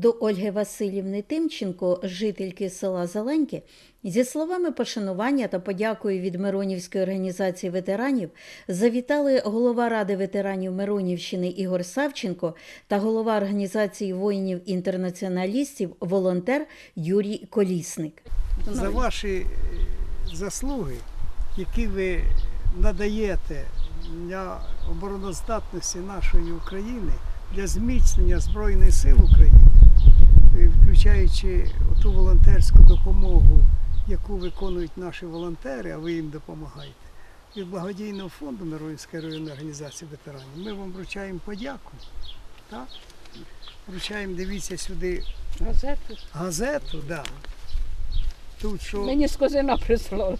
До Ольги Васильівни Тимченко, жительки села Зеленьке, зі словами пошанування та подякою від Миронівської організації ветеранів завітали голова Ради ветеранів Миронівщини Ігор Савченко та голова організації воїнів-інтернаціоналістів волонтер Юрій Колісник. за ваші е, заслуги, які ви надаєте для обороноздатності нашої України, для зміцнення Збройних сил України, включаючи ту волонтерську допомогу, яку виконують наші волонтери, а ви їм допомагаєте. Від благодійного фонду Миронівської районної організації ветеранів ми вам вручаємо подяку. Так? Вручаємо, дивіться сюди Газету. газету, да. Тут що Мені з козина прислали.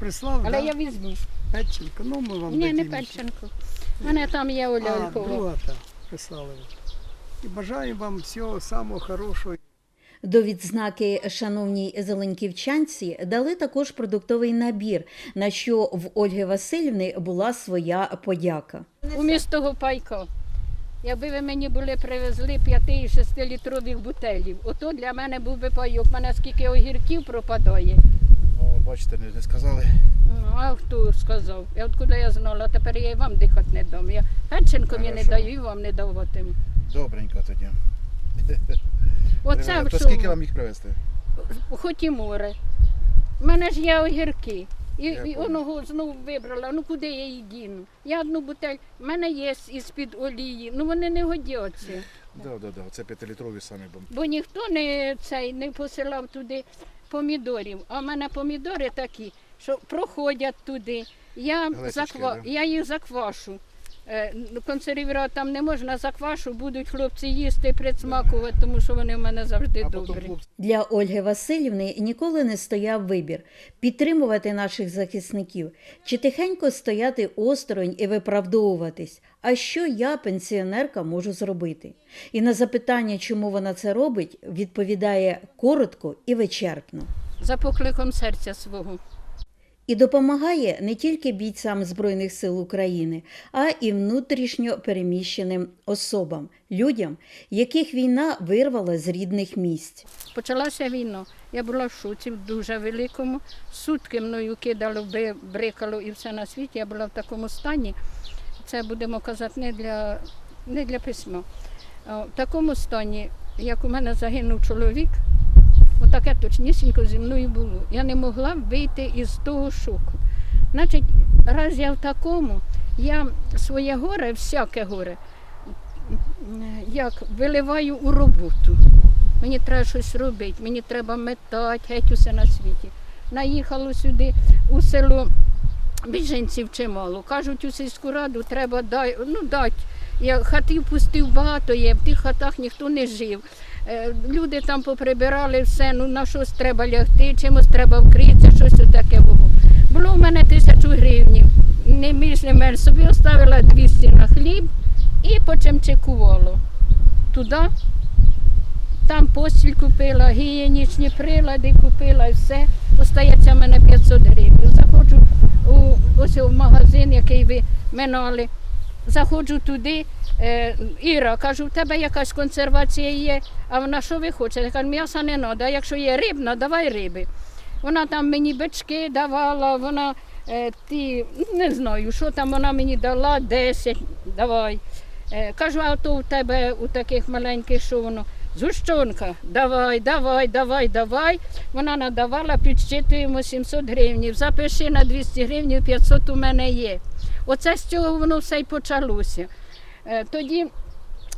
прислав, Але да? я візьму. Петченко, ну ми вам Ні, не. Пельченко. У мене там є Оля А, Олькова. друга та прислали. І бажаю вам всього самого хорошого. До відзнаки шановній зеленківчанці дали також продуктовий набір, на що в Ольги Васильівни була своя подяка. У місто Гопайко. Якби ви мені були привезли 5 і 6 літрових бутелів, ото для мене був би пайок. У мене скільки огірків пропадає. О, бачите, не, не сказали. Ну, а хто сказав? Я откуда я знала, тепер я і вам дихати не дам. Я Пельченкові не даю і вам не даватиму. Добренько тоді. Оце в То скільки вам їх привезти? хоч і море. У мене ж є огірки. І, Я і понял. оного знову вибрала. Ну куди я її діну? Я одну бутель, в мене є із-під олії, ну вони не годяться. Да, да, да. Оце п'ятилітрові самі бом. Бо ніхто не, цей, не посилав туди помідорів. А в мене помідори такі, що проходять туди. Я, Глечички, заква... да? я їх заквашу. Е, ну, Консервувати там не можна, заквашу, будуть хлопці їсти, присмакувати, тому що вони в мене завжди А добрі. Для Ольги Васильівни ніколи не стояв вибір підтримувати наших захисників чи тихенько стояти осторонь і виправдовуватись. А що я, пенсіонерка, можу зробити? І на запитання, чому вона це робить, відповідає коротко і вичерпно. За покликом серця свого. І допомагає не тільки бійцям Збройних сил України, а і внутрішньо переміщеним особам, людям, яких війна вирвала з рідних місць. Почалася війна. Я була в шоці в дуже великому. Сутки мною кидало, брикало і все на світі. Я була в такому стані. Це будемо казати не для, не для письма. В такому стані, як у мене загинув чоловік, отаке точнісінько зі мною було. Я не могла вийти із того шоку. Значить, раз я в такому, я своє горе, всяке горе, як виливаю у роботу. Мені треба щось робити, мені треба метати, геть усе на світі. Наїхало сюди у село біженців чимало. Кажуть, у сільську раду треба дай, ну, дати. Я хатів пустив багато є, в тих хатах ніхто не жив. Е, Люди там поприбирали все, ну на щось треба лягти, чимось треба вкритися, щось таке було. Було в мене тисячу гривнів, не більш не менш. Собі оставила 200 на хліб і почемчикувало. Туди там постіль купила, гігієнічні прилади купила і все. Остається в мене 500 гривень. Заходжу у, ось в магазин, який ви минали. Заходжу туди, е, Іра, кажу, в тебе якась консервація є, а вона що ви хочете? Я кажу, м'яса не треба, якщо є рибна, давай риби. Вона там мені бички давала, вона е, ті, не знаю, що там вона мені дала, 10, давай. Е, кажу, а то в тебе у таких маленьких, що воно? Згущенка, давай, давай, давай, давай. Вона надавала, підсчитуємо 700 гривень. Запиши на 200 гривень, 500 у мене є. Оце з цього воно все й почалося. Е, Тоді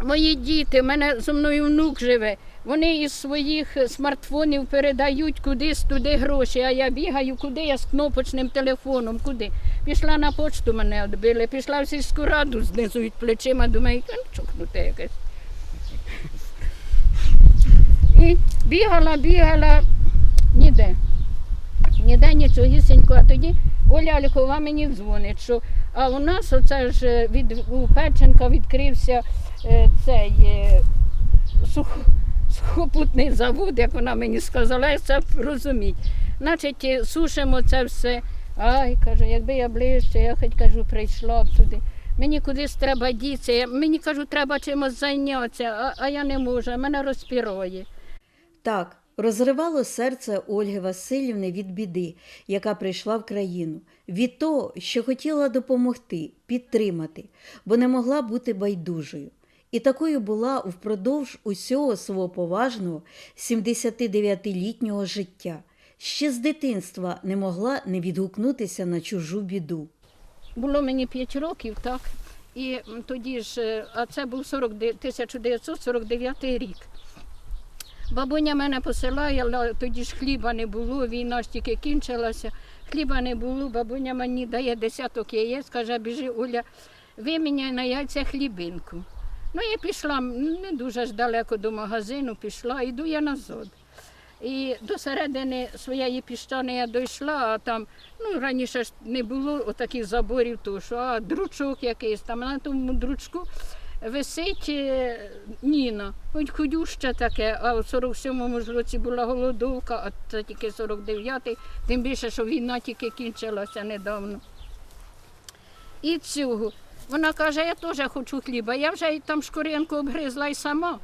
мої діти, в мене зі мною внук живе, вони із своїх смартфонів передають кудись туди гроші, а я бігаю, куди я з кнопочним телефоном, куди. Пішла на почту, мене відбили, пішла в сільську раду, знизують плечима, думаю, «Та, ну, якесь. І бігала, бігала, ніде. Ніде нічогісінько. А тоді Оля Ольхова мені дзвонить, що а у нас оце ж від у Печенка відкрився е, цей е, сух, сухопутний завод, як вона мені сказала, як це розуміть. Значить, е, сушимо це все. Ай, кажу, якби я ближче, я хоч кажу, прийшла б туди. Мені кудись треба дітися. Мені кажуть, треба чимось зайнятися, а, а я не можу, мене розпіроє. Так, розривало серце Ольги Васильівни від біди, яка прийшла в країну, від того, що хотіла допомогти, підтримати, бо не могла бути байдужою. І такою була впродовж усього свого поважного 79-літнього життя. Ще з дитинства не могла не відгукнутися на чужу біду. Було мені 5 років, так. І тоді ж, е, а це був 40, де- 1949 рік. Бабуня мене посилає, тоді ж хліба не було, війна ж тільки кінчилася. Хліба не було, бабуня мені дає десяток яєць, каже, біжи, Оля, виміняй на яйця хлібинку. Ну, я пішла не дуже ж далеко до магазину, пішла, йду я назад. І до середини своєї піщани я дійшла, а там, ну раніше ж не було отаких заборів, то що, а дручок якийсь там, на тому дручку висить е, Ніна, хоч худюще таке, а в 47-му ж році була голодовка, а це тільки 49-й, тим більше, що війна тільки кінчилася недавно. І цього. Вона каже, я теж хочу хліба. Я вже там шкуринку обгризла і сама.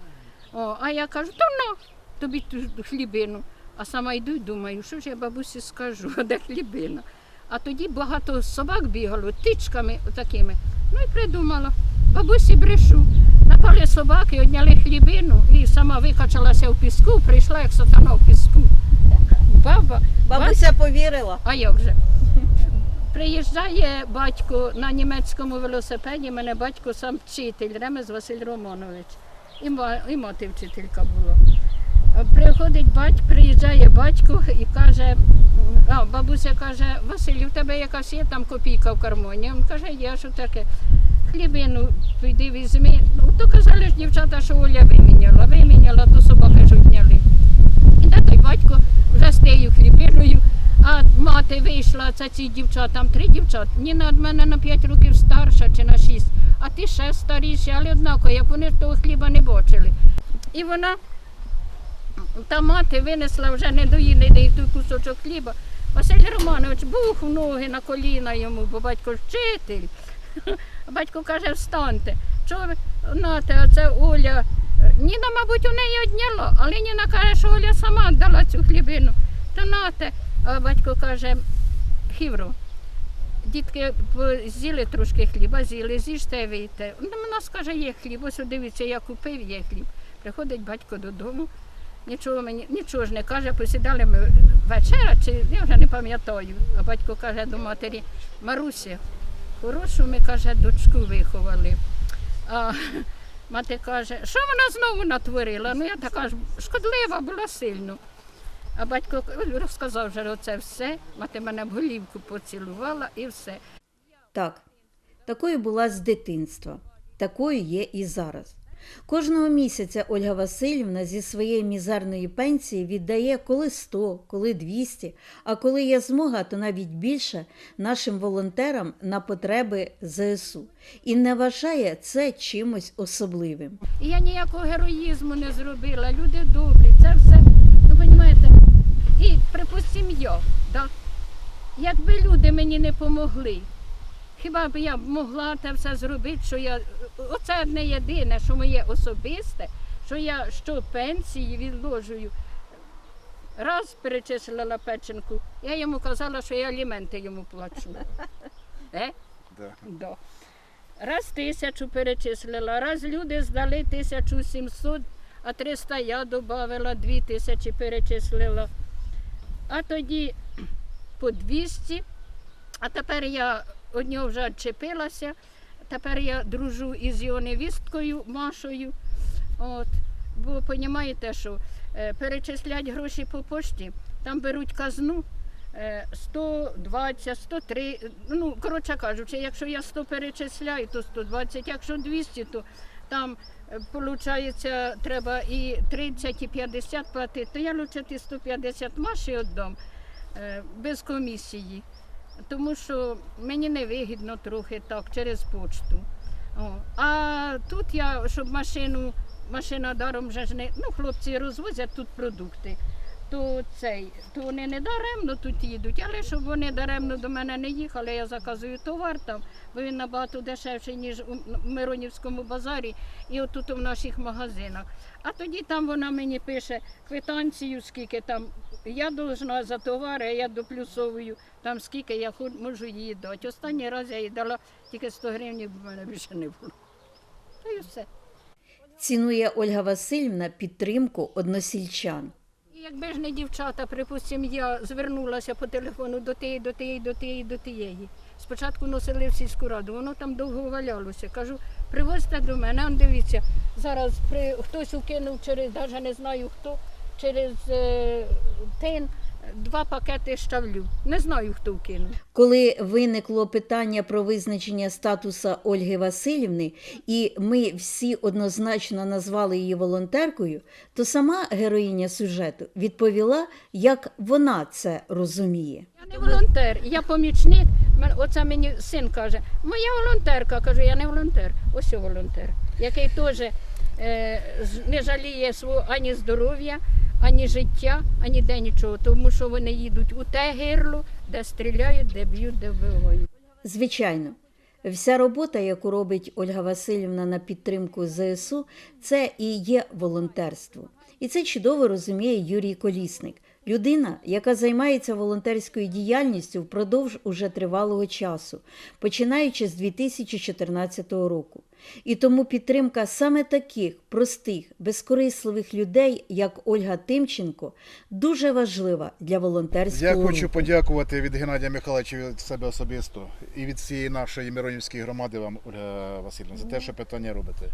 О, а я кажу, то на, тобі ту хлібину. А сама йду і думаю, що ж я бабусі скажу, де хлібина. А тоді багато собак бігало, тичками такими. Ну і придумала, бабусі брешу. Напали собаки, одняли хлібину і сама викачалася в піску, прийшла як сатана в піску. Баба, Бабуся повірила. а як же? Приїжджає батько на німецькому велосипеді, мене батько сам вчитель, Ремез Василь Романович. І, ма- і мати вчителька була. Приходить батько, приїжджає батько і каже, а бабуся каже, Василь, у тебе якась є там копійка в кармані? Він каже, є, що таке. Хлібину піди візьми. Ну, то казали ж дівчата, що Оля виміняла. Виміняла, то собаки ж одняли. І де той батько вже з тією хлібиною, а мати вийшла, це ці дівчата, там три дівчата. Ніна від мене на 5 років старша чи на 6, а ти ще старіші, але однаково, як вони того хліба не бачили. І вона, та мати винесла вже недоїдений той кусочок хліба. Василь Романович бух в ноги на коліна йому, бо батько вчитель. Батько каже, встаньте. Чого? Нате, а це Оля. Ніна, мабуть, у неї одняла, але Ніна каже, що Оля сама дала цю хлібину. То нате. А батько каже, Хівро, дітки з'їли трошки хліба, з'їли, з'їжте вийте. Ну, у нас каже, є хліб, ось дивіться, я купив, є хліб. Приходить батько додому, нічого мені, нічого ж не каже, посідали ми вечера, чи я вже не пам'ятаю. А батько каже до матері, Маруся, хорошу ми каже, дочку виховали. А мати каже, що вона знову натворила? Ну я така ж шкодлива була сильно. А батько розказав вже оце все, мати мене в голівку поцілувала і все. Так, такою була з дитинства, такою є і зараз. Кожного місяця Ольга Васильівна зі своєї мізерної пенсії віддає коли 100, коли 200, а коли є змога, то навіть більше нашим волонтерам на потреби ЗСУ. І не вважає це чимось особливим. Я ніякого героїзму не зробила. Люди добрі, це все. Ну, розумієте, і припустимо я, да? якби люди мені не помогли, хіба б я могла те все зробити, що я. Оце не єдине, що моє особисте, що я що пенсії відложую. Раз перечислила печенку, я йому казала, що я аліменти йому плачу. Е? Да. Да. Раз тисячу перечислила, раз люди здали 1700, а 300 я додавала, 2 тисячі перечислила. А тоді по 200, а тепер я від нього вже відчепилася, тепер я дружу із його невісткою Машою. От. Бо розумієте, що е, перечислять гроші по пошті, там беруть казну. е, 120, 103, ну, коротше кажучи, якщо я 100 перечисляю, то 120, якщо 200, то там, виходить, треба і 30, і 50 платити, то я лучше ті 150 маші віддам е, без комісії, тому що мені невигідно трохи так через почту. О. А тут я, щоб машину, машина даром вже ж не, ну, хлопці розвозять тут продукти. То цей, то вони не даремно тут їдуть, але щоб вони даремно до мене не їхали, я заказую товар там, бо він набагато дешевший, ніж у Миронівському базарі і отут в наших магазинах. А тоді там вона мені пише квитанцію, скільки там я должна за товар, а я доплюсовую там скільки я можу їй дати. Останній раз я їй дала тільки 100 гривень, бо в мене більше не було. Та й все. Цінує Ольга Васильівна підтримку односільчан. Якби ж не дівчата, припустимо, я звернулася по телефону до тієї, до тієї, до тієї, до тієї. Спочатку носили в сільську раду, воно там довго валялося. Кажу, привозьте до мене, он дивіться, зараз при, хтось укинув через, навіть не знаю хто, через е, тин два пакети щавлю. Не знаю, хто вкинув. Коли виникло питання про визначення статуса Ольги Васильівни, і ми всі однозначно назвали її волонтеркою, то сама героїня сюжету відповіла, як вона це розуміє. Я не волонтер, я помічник. Оце мені син каже, моя волонтерка. Кажу, я не волонтер, ось я волонтер, який теж е, не жаліє свого ані здоров'я, ані життя, ані де нічого, тому що вони їдуть у те гирло, де стріляють, де б'ють, де вбивають. Звичайно, вся робота, яку робить Ольга Васильівна на підтримку ЗСУ, це і є волонтерство. І це чудово розуміє Юрій Колісник, людина, яка займається волонтерською діяльністю впродовж уже тривалого часу, починаючи з 2014 року. І тому підтримка саме таких простих, безкорисливих людей, як Ольга Тимченко, дуже важлива для волонтерського Я хочу подякувати від Геннадія Михайловича від себе особисто і від всієї нашої Миронівської громади вам, Ольга Васильівна, за те, що питання робите.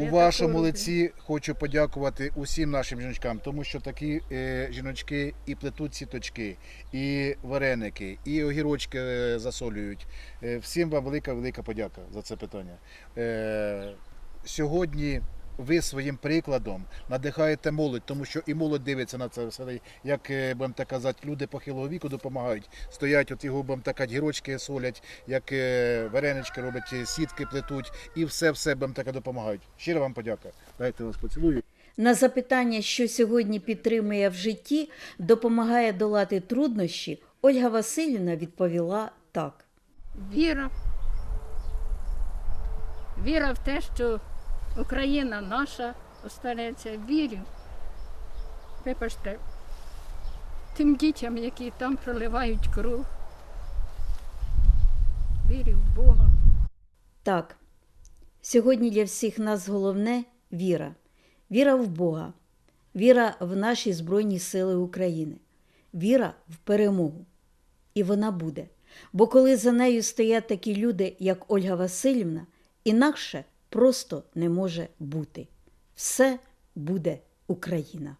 У вашому лиці хочу подякувати усім нашим жіночкам, тому що такі е, жіночки і плетуть сіточки, і вареники, і огірочки е, засолюють. Е, всім вам велика велика подяка за це питання. Е, сьогодні ви своїм прикладом надихаєте молодь, тому що і молодь дивиться на це все. Як е, будемо так казати, люди похилого віку допомагають. Стоять, от його будемо так казати, гірочки солять, як е, варенички роблять, е, сітки плетуть, і все все будемо таке допомагають. Щиро вам подяка. Дайте вас поцілую. На запитання, що сьогодні підтримує в житті, допомагає долати труднощі, Ольга Васильівна відповіла так. Віра. Віра в те, що Україна наша останеться. Вірю. Вибачте, тим дітям, які там проливають кров. Вірю в Бога. Так, сьогодні для всіх нас головне віра. Віра в Бога, віра в наші Збройні Сили України, віра в перемогу. І вона буде. Бо коли за нею стоять такі люди, як Ольга Васильівна, інакше просто не може бути. Все буде Україна.